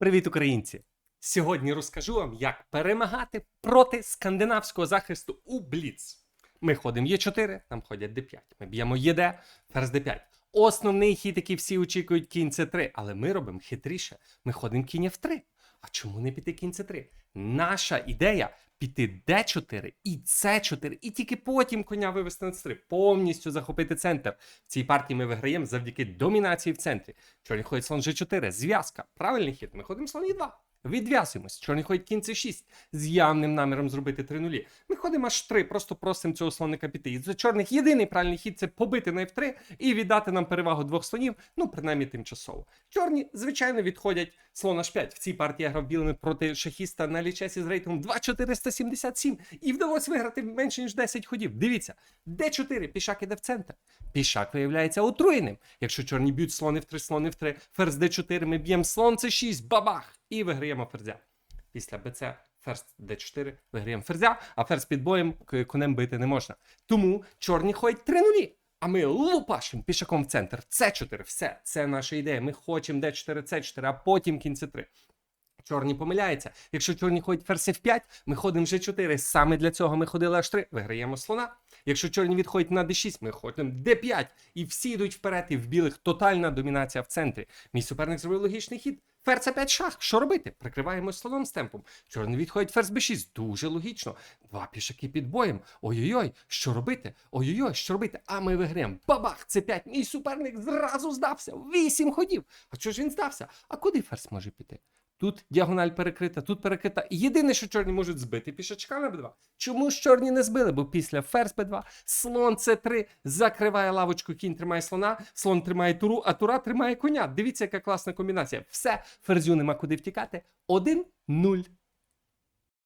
Привіт, українці! Сьогодні розкажу вам, як перемагати проти скандинавського захисту у Бліц. Ми ходимо Е4, там ходять Д5. Ми б'ємо ЄД, ферзь Д5. Основний хід, який всі очікують, кінь С3, але ми робимо хитріше. Ми ходимо кінь F3. А чому не піти кінь С3? Наша ідея піти Д4 і С4, і тільки потім коня вивести на С3, повністю захопити центр. В цій партії ми виграємо завдяки домінації в центрі. Чорні ходить слон G4, зв'язка. Правильний хід. Ми ходимо слон Е2. Відв'язуємось. Чорні ходить кінь С6 з явним наміром зробити 3 нулі. Ми ходимо аж 3, просто просимо цього слоника піти. І за чорних єдиний правильний хід це побити на F3 і віддати нам перевагу двох слонів, ну принаймні тимчасово. Чорні, звичайно, відходять слон H5. В цій партії я грав білими проти шахіста на лічесі з рейтингом 2477 і вдалося виграти менше ніж 10 ходів. Дивіться, Д4, пішак іде в центр. Пішак виявляється отруєним. Якщо чорні б'ють слони в 3, слони в 3, ферзь Д4, ми б'ємо слон С6, бабах! І виграємо ферзя. Після БЦ ферзь Д4 виграємо ферзя, а ферзь під боєм конем бити не можна. Тому чорні ходять 3 нулі. А ми лупашим пішаком в центр. С4, все, це наша ідея. Ми хочемо Д4, С4, а потім кінь С3. Чорні помиляються. Якщо чорні ходять ферзь F5, ми ходимо G4. Саме для цього ми ходили H3, виграємо слона. Якщо чорні відходять на D6, ми ходимо D5. І всі йдуть вперед, і в білих тотальна домінація в центрі. Мій суперник зробив логічний хід. Ферзь А5 шах. Що робити? Прикриваємо слоном з темпом. Чорний відходить ферзь B6. Дуже логічно. Два пішаки під боєм. Ой-ой-ой, що робити? Ой-ой-ой, що робити? А ми виграємо. Бабах! Це 5. Мій суперник зразу здався. Вісім ходів. А чого ж він здався? А куди ферзь може піти? Тут діагональ перекрита, тут перекрита. Єдине, що чорні можуть збити пішачка на Б2. Чому ж чорні не збили? Бо після ферзь Б2, слон С3 закриває лавочку, кінь тримає слона, слон тримає туру, а тура тримає коня. Дивіться, яка класна комбінація. Все, ферзю нема куди втікати. 1-0.